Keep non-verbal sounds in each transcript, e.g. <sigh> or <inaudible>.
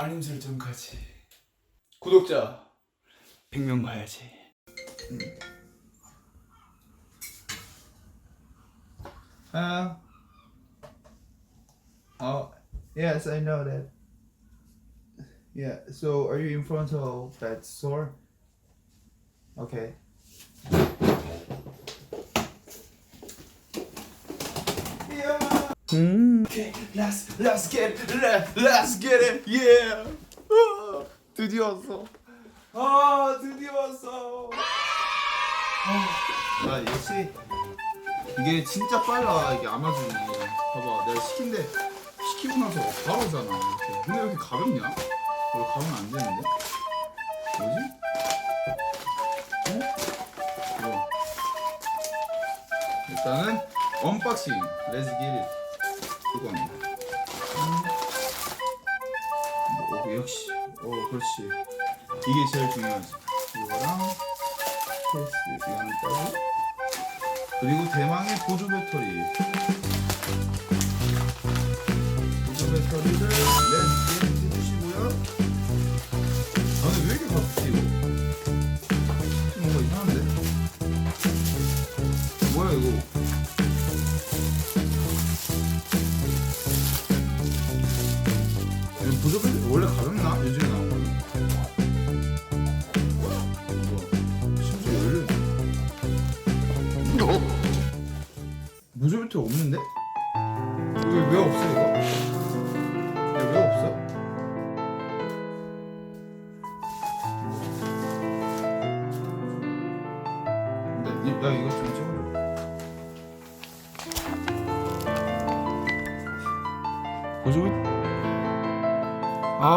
알림 설정까지 구독자 100명 가야지 음. Uh, oh, yes, I know that. Yeah, so are you in front of that store? Okay. Yeah. Okay, let's let's get it, let, let's get it, yeah. 아, 드디어 왔어. 아, 드디어 왔어. 아, 역시 이게 진짜 빨라 이게 아마존이. 봐봐, 내가 시킨데 시키고 나서 바로 오잖아. 이렇게. 근데 왜 이렇게 가볍냐? 원래 가면 안 되는데? 뭐지? 어? 일단은 언박싱. Get it. 그렇지. 이게 제일 중요하지. 이거랑 케이스 이거는 따고 그리고 대망의 보조 배터리. 보조 배터리를 렌즈에 꽂으시고요. 아니 왜 이렇게 가볍지 이거? 뭔가 이상한데? 뭐야 이거? 이거 보조 배터리 원래 가볍나? 요즘에 배터리 없는데? 왜, 왜 없어 이거? 야, 왜 없어? 나, 이, 나 이거 좀 찍어줘 보조 배 아...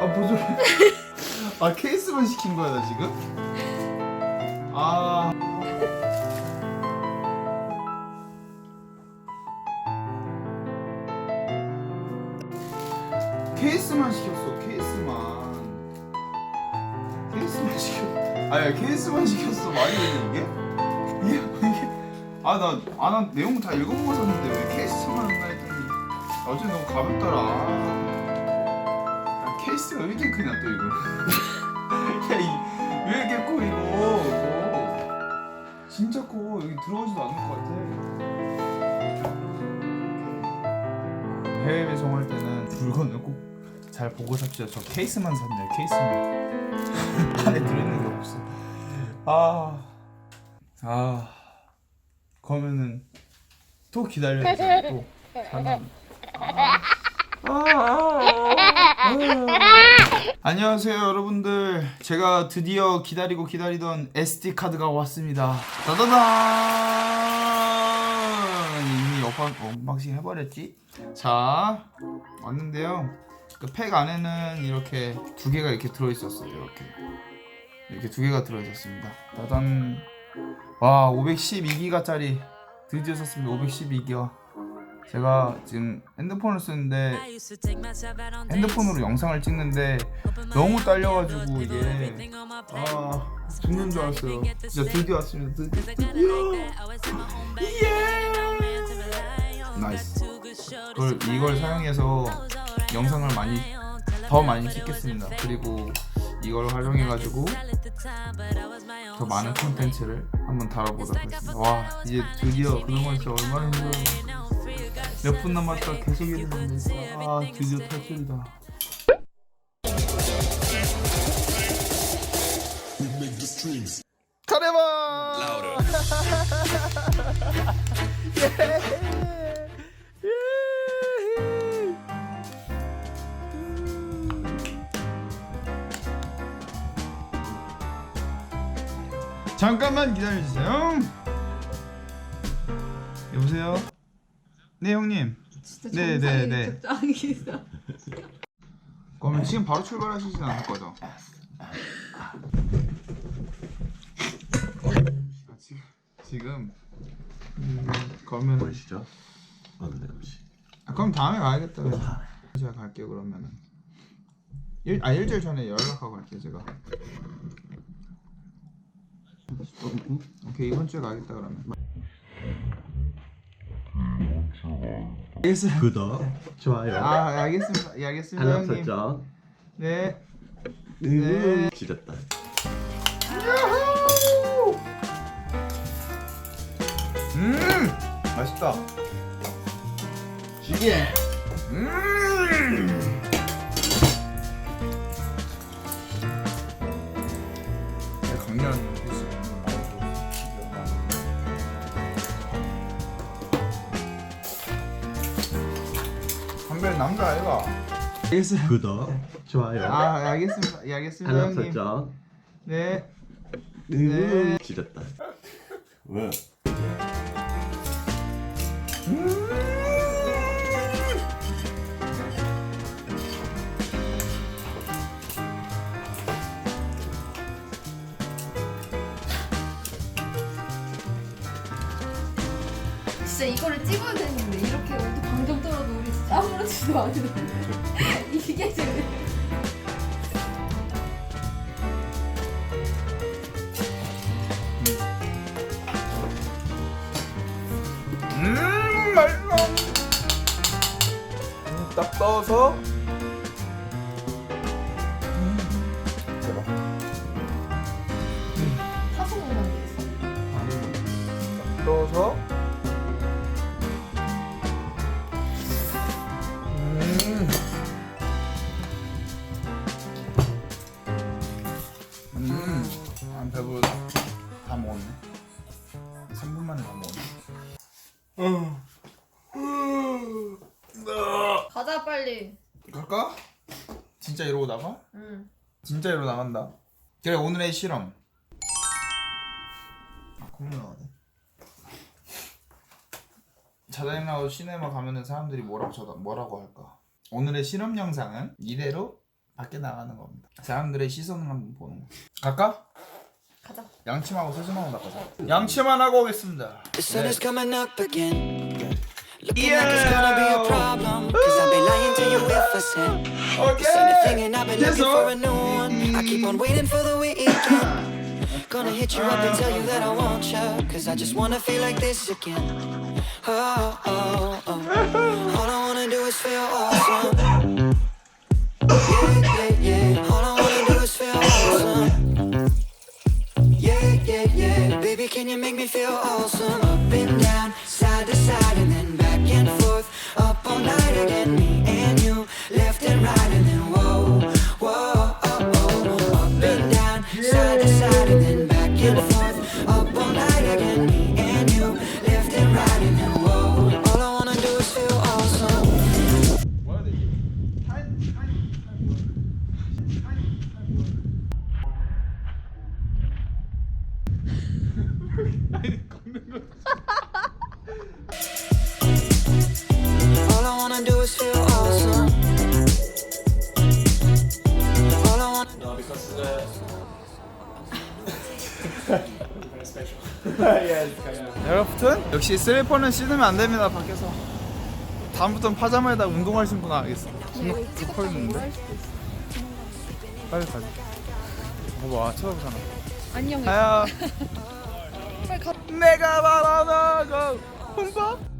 아 보조 아 케이스만 시킨 거야 나 지금? 아. 케이스만 시켰어 케이스만. 케이스만 시켰 아야 케이스만 시켰어. 말이 되냐 이게? 이게 이게? 아나아난 내용 다 읽어보고 샀는데 왜 케이스만 한다 했더니. 어제 너무 가볍더라. 아, 케이스가 왜 이렇게 크냐 또 이거 진짜 커. 여기 들어오지도 않을 것 같아. 해외 배송할 때는 물건을 꼭 잘 보고 삽시다. 저 케이스만 샀네요 케이스만. <laughs> 안에 들어있는 게 없어. 아. 아, 그러면은 또 기다려야지 또. <laughs> 아. 아, 아, 아. <laughs> 안녕하세요 여러분들. 제가 드디어 기다리고 기다리던 SD 카드가 왔습니다. 따다단 이미 언박, 언박싱 해버렸지? 자 왔는데요. 그 팩 안에는 이렇게 두 개가 이렇게 들어있었어요 이렇게. 이렇게 두 개가 들어있었습니다. 따단! 와 512기가짜리 드디어 샀습니다. 512기가 제가 지금 핸드폰을 쓰는데 핸드폰으로 영상을 찍는데 너무 딸려가지고 이게. 아 죽는 줄 알았어요. 진짜 드디어 왔습니다 드디어. 예! 나이스. 그걸 이걸 사용해서 영상을 많이 더 많이 찍겠습니다. 그리고 이걸 활용해가지고 더 많은 콘텐츠를 한번 다뤄보도록 하겠습니다. 와 이제 드디어 그동안 진짜 얼마나 힘들었는지 몇 분 남았다 계속 이랬는데 아 드디어 탈출이다. 카레바! 잠깐만 기다려주세요. 여보세요? 네 형님 진짜 네, 정상이 네, 네. 짱이다. <laughs> 그러면 지금 바로 출발하시진 않을 거죠? 아, 지- 지금 음, 그러면 보시죠. 어느 음식. 아, 그럼 다음에 가야겠다. 제가 갈게요 그러면은 일, 아 일주일 전에 연락하고 갈게요 제가 오케이 이번 주에 가겠다 그러면 알겠어요. 구독, 좋아요, 아 알겠습니다. 예 알겠습니다 알람 형님. 설정. 네. 음, 지렸다. 음 맛있다. 시계. 음. 한별 남자 아이가. 알겠어요. 구독, 좋아요, 아 알겠습니다. 예 알겠습니다 알람 형님. 설정. 네. 음, 지렸다. 왜? 진짜 이거를 찍어야 되는데 이렇게 어디 떨어도 우리 진짜 아무렇지도 않은데 <laughs> 이게 지금 음 맛있어. 음, 딱 떠서. 안 배부르다. 다 먹었네. 3분 만에 다 먹었네. 가자 빨리 갈까? 진짜 이러고 나가? 응 진짜 이러고 나간다. 그래 오늘의 실험. 아 콧물 나가네. 자다잉라고 시네마 가면은 사람들이 뭐라고 쳐다 뭐라고 할까? 오늘의 실험 영상은 이대로 밖에 나가는 겁니다. 사람들의 시선을 한번 보는 거. 갈까? 가자 양치마하고. 양치만 하고 오겠습니다. The sun is coming up again. Looking Yeah. like it's gonna be a problem. Cause I'd be lying to you if I said this ain't a thing and I've been looking for a new one. I keep on waiting for the weekend. Gonna hit you up and tell you that I want you. Cause I just wanna feel like this again. Oh, oh, oh. All I wanna do is feel awesome. Yeah, yeah, yeah. 역시 슬리퍼는 신으면 안 됩니다 밖에서. 다음부터는 파자마에다 운동화 신고 존나 급하게 있는데? 빨리 가자. 봐봐 쳐다보잖아. 안녕 아야. <laughs> 빨리 가. 내가 바라나가 혼밥